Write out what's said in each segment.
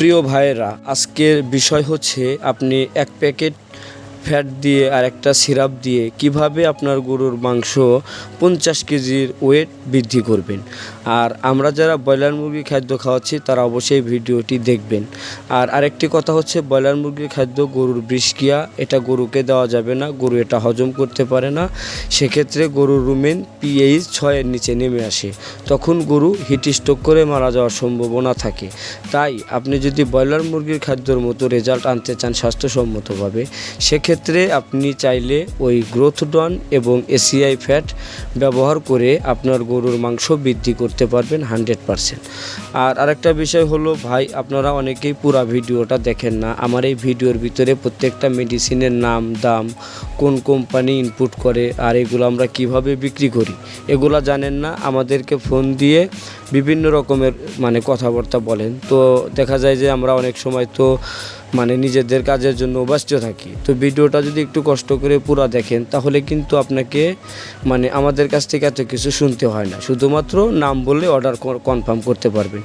প্রিয় ভাইয়েরা আজকের বিষয় হচ্ছে আপনি এক প্যাকেট ফ্যাট দিয়ে আর একটা সিরাপ দিয়ে কীভাবে আপনার গরুর মাংস পঞ্চাশ কেজির ওয়েট বৃদ্ধি করবেন। আর আমরা যারা ব্রয়লার মুরগির খাদ্য খাওয়াচ্ছি, তারা অবশ্যই ভিডিওটি দেখবেন। আর আরেকটি কথা হচ্ছে, ব্রয়লার মুরগির খাদ্য গরুর বৃষ্কিয়া এটা গরুকে দেওয়া যাবে না, গরু এটা হজম করতে পারে না। সেক্ষেত্রে গরুর রুমেন পিএইচ ছয়ের নিচে নেমে আসে। তখন গরু হিট স্ট্রোক করে মারা যাওয়ার সম্ভাবনা থাকে। তাই আপনি যদি ব্রয়লার মুরগির খাদ্যর মতো রেজাল্ট আনতে চান স্বাস্থ্যসম্মতভাবে, সেক্ষেত্রে আপনি চাইলে ওই গ্রোথডন এবং এসিআই ফ্যাট ব্যবহার করে আপনার গরুর মাংস বৃদ্ধি করতে পারবেন হান্ড্রেড পারসেন্ট। আর আরেকটা বিষয় হলো, ভাই, আপনারা অনেকেই পুরা ভিডিওটা দেখেন না। আমার এই ভিডিওর ভিতরে প্রত্যেকটা মেডিসিনের নাম, দাম, কোন কোম্পানি ইনপুট করে, আর এগুলো আমরা কীভাবে বিক্রি করি, এগুলা জানেন না। আমাদেরকে ফোন দিয়ে বিভিন্ন রকমের মানে কথাবার্তা বলেন। তো দেখা যায় যে আমরা অনেক সময় তো মানে নিজেদের কাজের জন্য ব্যস্ত থাকি। তো ভিডিওটা যদি একটু কষ্ট করে পুরো দেখেন, তাহলে কিন্তু আপনাকে মানে আমাদের কাছ থেকে এত কিছু শুনতে হয় না। শুধুমাত্র নাম বলে অর্ডার কনফার্ম করতে পারবেন।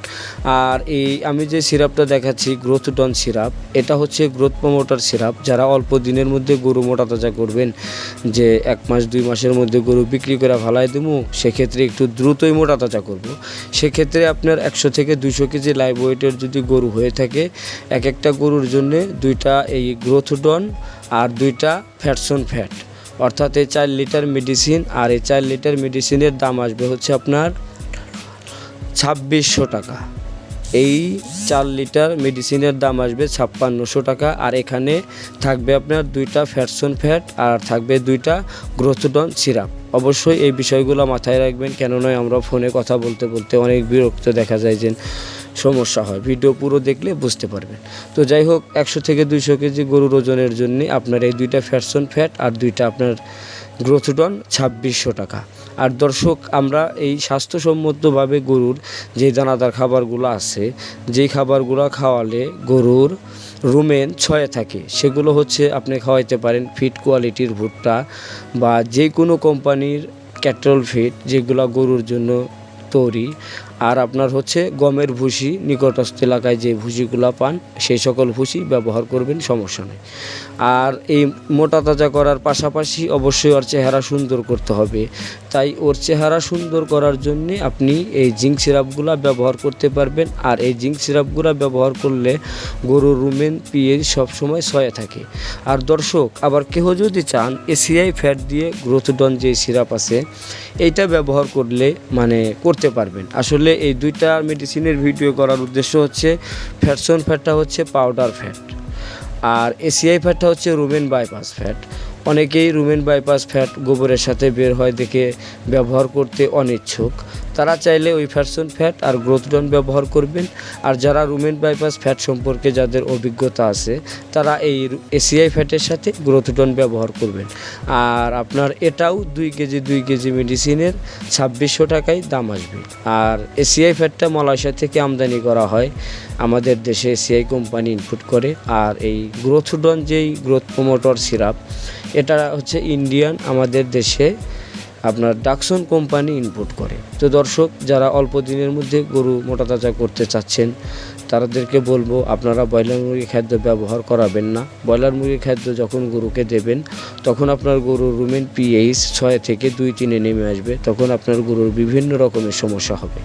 আর এই আমি যে সিরাপটা দেখাচ্ছি গ্রোথ ডন সিরাপ, এটা হচ্ছে গ্রোথ প্রমোটার সিরাপ। যারা অল্প দিনের মধ্যে গরু মোটা তাজা করবেন, যে এক মাস, দুই মাসের মধ্যে গরু বিক্রি করে ভালাই দেবো, সেক্ষেত্রে একটু দ্রুতই মোটা তাজা করব। সেক্ষেত্রে আপনার একশো থেকে দুশো কেজি লাইভ ওয়েটের যদি গরু হয়ে থাকে, এক একটা গরুর জন্য দুইটা এই গ্রোথডন আর দুইটা ফ্যাটসন ফ্যাট। অর্থাৎ এই চার লিটার মেডিসিন আর এই চার লিটার মেডিসিনের দাম আসবে হচ্ছে আপনার ছাব্বিশশো টাকা। এই চার লিটার মেডিসিনের দাম আসবে ছাপ্পান্নশো টাকা আর এখানে থাকবে আপনার দুইটা ফ্যাটসন ফ্যাট আর থাকবে দুইটা গ্রোথডন সিরাপ। অবশ্যই এই বিষয়গুলো মাথায় রাখবেন কেননা আমরা ফোনে কথা বলতে বলতে অনেক বিরক্ত দেখা যায় যে সমস্যা হয়। ভিডিও পুরো দেখলে বুঝতে পারবেন। তো যাই হোক, একশো থেকে দুইশো কেজি গরুর ওজনের জন্য আপনার এই দুইটা ফ্যাটসন ফ্যাট আর দুইটা আপনার গ্রোথডন ছাব্বিশশো টাকা। আর দর্শক, আমরা এই স্বাস্থ্যসম্মতভাবে গরুর যে দানাদার খাবারগুলো আছে, যেই খাবারগুলো খাওয়ালে গরুর রুমেন ছয়ে থাকে, সেগুলো হচ্ছে আপনি খাওয়াইতে পারেন ফিট কোয়ালিটির ভুট্টা বা যে কোনো কোম্পানির ক্যাটল ফিট যেগুলো গরুর জন্য তৈরি। আর আপনার হচ্ছে গমের ভুসি, নিকটস্থ এলাকায় যে ভুসিগুলো পান, সেই সকল ভুসি ব্যবহার করবেন, সমস্যা নেই। আর এই মোটা তাজা করার পাশাপাশি অবশ্যই ওর চেহারা সুন্দর করতে হবে। তাই ওর চেহারা সুন্দর করার জন্য আপনি এই জিঙ্ক সিরাপগুলো ব্যবহার করতে পারবেন। আর এই জিঙ্ক সিরাপগুলো ব্যবহার করলে গরুর রুমেন, পিএইচ সবসময় ছয়ে থাকে। আর দর্শক, আবার কেহ যদি চান এসিআই ফ্যাট দিয়ে গ্রোথডন যে সিরাপ আছে, এইটা ব্যবহার করলে মানে করতে পারবেন। আসলে এই দুইটা মেডিসিনের ভিডিও করার উদ্দেশ্য হচ্ছে ফ্যাটসন ফ্যাটটা হচ্ছে পাউডার ফ্যাট আর এসিআই ফ্যাটটা হচ্ছে রুমেন বাইপাস ফ্যাট অনেকেই রুমেন বাইপাস ফ্যাট গোবরের সাথে বের হয় দেখে ব্যবহার করতে অনিচ্ছুক। তারা চাইলে ওই ফ্যাটসন ফ্যাট আর গ্রোথডন ব্যবহার করবেন। আর যারা রুমেন বাইপাস ফ্যাট সম্পর্কে যাদের অভিজ্ঞতা আছে, তারা এই এসিআই ফ্যাটের সাথে গ্রোথডন ব্যবহার করবেন। আর আপনার এটাও দুই কেজি দুই কেজি মেডিসিনের ছাব্বিশশো টাকায় দাম আসবে। আর এসিআই ফ্যাটটা মালয়েশিয়া থেকে আমদানি করা হয়। আমাদের দেশে এসিআই কোম্পানি ইনপুট করে। আর এই গ্রোথডন যেই গ্রোথ প্রমোটর সিরাপ, এটা হচ্ছে ইন্ডিয়ান আমাদের দেশে আপনার ডাকসন কোম্পানি ইনপুট করে। তো দর্শক, যারা অল্প দিনের মধ্যে গরু মোটা তাজা করতে চাচ্ছেন, তাদেরকে বলব, আপনারা ব্রয়লার মুরগি খাদ্য ব্যবহার করাবেন না। ব্রয়লার মুরগি খাদ্য যখন গরুকে দেবেন, তখন আপনার গরুর রুমেন পিএইচ ছয় থেকে দুই তিনে নেমে আসবে, তখন আপনার গরুর বিভিন্ন রকমের সমস্যা হবে।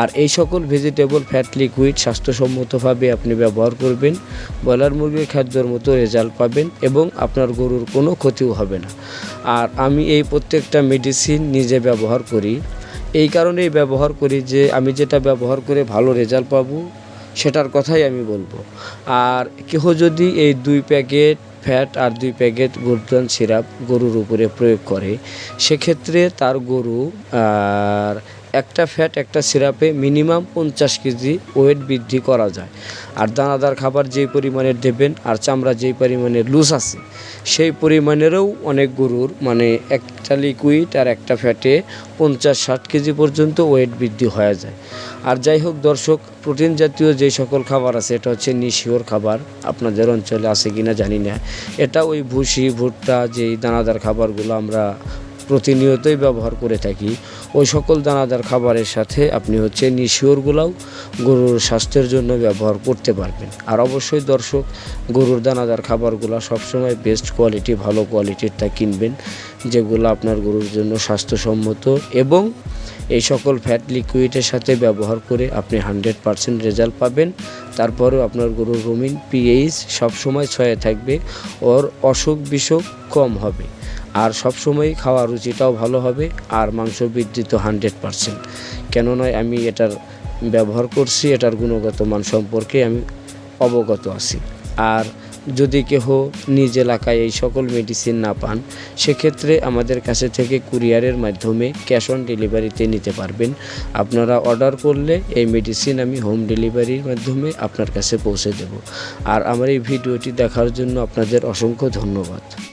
আর এই সকল ভেজিটেবল ফ্যাট লিকুইড স্বাস্থ্যসম্মতভাবে আপনি ব্যবহার করবেন, ব্রয়লার মুরগির খাদ্যর মতো রেজাল্ট পাবেন এবং আপনার গরুর কোনো ক্ষতিও হবে না। আর আমি এই প্রত্যেকটা মেডিসিন নিজে ব্যবহার করি। এই কারণেই ব্যবহার করি যে আমি যেটা ব্যবহার করে ভালো রেজাল্ট পাবো, সেটার কথাই আমি বলব। আর কেহ যদি এই দুই প্যাকেট ফ্যাট আর দুই প্যাকেট গোর্ধন সিরাপ গরুর উপরে প্রয়োগ করে, সেক্ষেত্রে তার গরু, আর একটা ফ্যাট একটা সিরাপে মিনিমাম পঞ্চাশ কেজি ওয়েট বৃদ্ধি করা যায়। আর দানাদার খাবার যেই পরিমাণের দেবেন আর চামড়া যেই পরিমাণের লুজ আছে, সেই পরিমাণেরও অনেক গরুর মানে একটা লিকুইড আর একটা ফ্যাটে পঞ্চাশ ষাট কেজি পর্যন্ত ওয়েট বৃদ্ধি হয়ে যায়। আর যাই হোক দর্শক প্রোটিন জাতীয় যে সকল খাবার আছে, এটা হচ্ছে নিশিওর খাবার। আপনাদের অঞ্চলে আছে কিনা জানি না। এটা ওই ভুসি, ভুট্টা যেই দানাদার খাবারগুলো আমরা প্রতিনিয়তই ব্যবহার করে থাকি। ওই সকল দানাদার খাবারের সাথে আপনি হচ্ছে নিশিওরগুলাও গরুর স্বাস্থ্যের জন্য ব্যবহার করতে পারবেন। আর অবশ্যই দর্শক, গরুর দানাদার খাবারগুলো সবসময় বেস্ট কোয়ালিটি ভালো কোয়ালিটিরটা কিনবেন, যেগুলো আপনার গরুর জন্য স্বাস্থ্যসম্মত এবং এই সকল ফ্যাট লিকুইডের সাথে ব্যবহার করে আপনি হান্ড্রেড পারসেন্ট রেজাল্ট পাবেন। তারপরেও আপনার গরুর রুমিন পিএইচ সবসময় ছয়ে থাকবে, ওর অসুখ বিসুখ কম হবে। আর সবসময় খাওয়া রুচিটাও ভালো হবে আর মাংস বৃদ্ধি তো হান্ড্রেড পারসেন্ট। কেননা আমি এটার ব্যবহার করছি, এটার গুণগত মান সম্পর্কে আমি অবগত আছি। আর যদি কেহ নিজ এলাকায় এই সকল মেডিসিন না পান, সেক্ষেত্রে আমাদের কাছে থেকে কুরিয়ারের মাধ্যমে ক্যাশ অন ডেলিভারিতে নিতে পারবেন। আপনারা অর্ডার করলে এই মেডিসিন আমি হোম ডেলিভারির মাধ্যমে আপনার কাছে পৌঁছে দেব। আর আমার এই ভিডিওটি দেখার জন্য আপনাদের অসংখ্য ধন্যবাদ।